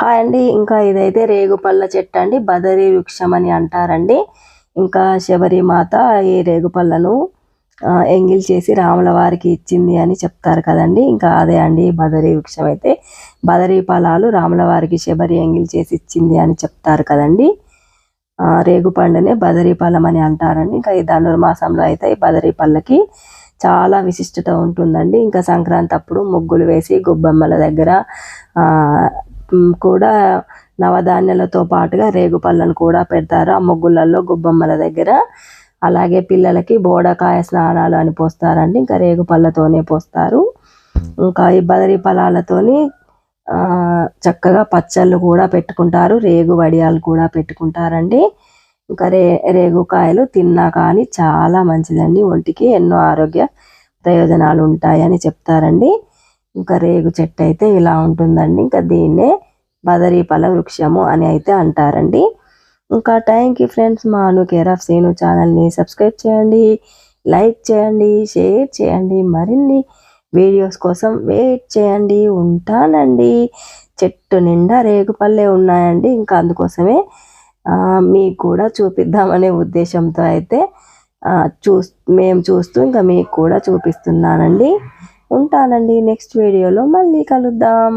Hi అండి. ఇంకా ఇదైతే రేగుపళ్ళ చెట్టు అండి. బదరి వృక్షం అని అంటారండి. ఇంకా శబరిమాత ఈ రేగుపళ్ళను ఎంగిల్ చేసి రాముల వారికి ఇచ్చింది అని చెప్తారు కదండి. ఇంకా అదే అండి బదరి వృక్షం అయితే. బదరి ఫలాలు రాముల వారికి శబరి ఎంగిల్ చేసి ఇచ్చింది అని చెప్తారు కదండి. రేగు పండునే బదరి ఫలం అని అంటారండి. ఇంకా ఈ ధనుర్మాసంలో అయితే ఈ బదరి పళ్ళకి చాలా విశిష్టత ఉంటుందండి. ఇంకా సంక్రాంతి అప్పుడు ముగ్గులు వేసి గొబ్బెమ్మల దగ్గర కూడా నవధాన్యాలతో పాటుగా రేగు పళ్ళను కూడా పెడతారు. ఆ ముగ్గులలో గుబ్బమ్మల దగ్గర. అలాగే పిల్లలకి బోడకాయ స్నానాలు అని పోస్తారండి. ఇంకా రేగు పళ్ళతోనే పోస్తారు. ఇంకా ఈ బదరి ఫలాలతోని చక్కగా పచ్చళ్ళు కూడా పెట్టుకుంటారు. రేగు వడియాలు కూడా పెట్టుకుంటారండి. ఇంకా రే రేగుకాయలు తిన్నా కానీ చాలా మంచిదండి. ఒంటికి ఎన్నో ఆరోగ్య ప్రయోజనాలు ఉంటాయని చెప్తారండి. ఇంకా రేగు చెట్టు అయితే ఇలా ఉంటుందండి. ఇంకా దీన్నే బదరీపల వృక్షము అని అయితే అంటారండి. ఇంకా థ్యాంక్ యూ ఫ్రెండ్స్ మా అను కేర్ ఆఫ్ సేను ఛానల్ని సబ్స్క్రైబ్ చేయండి లైక్ చేయండి షేర్ చేయండి మరిన్ని వీడియోస్ కోసం వెయిట్ చేయండి. ఉంటానండి. చెట్టు నిండా రేగుపల్లే ఉన్నాయండి. ఇంకా అందుకోసమే మీకు కూడా చూపిద్దామనే ఉద్దేశంతో అయితే చూ మేము చూస్తూ ఇంకా మీకు కూడా చూపిస్తున్నానండి. ఉంటానండి. నెక్స్ట్ వీడియోలో మళ్ళీ కలుద్దాం.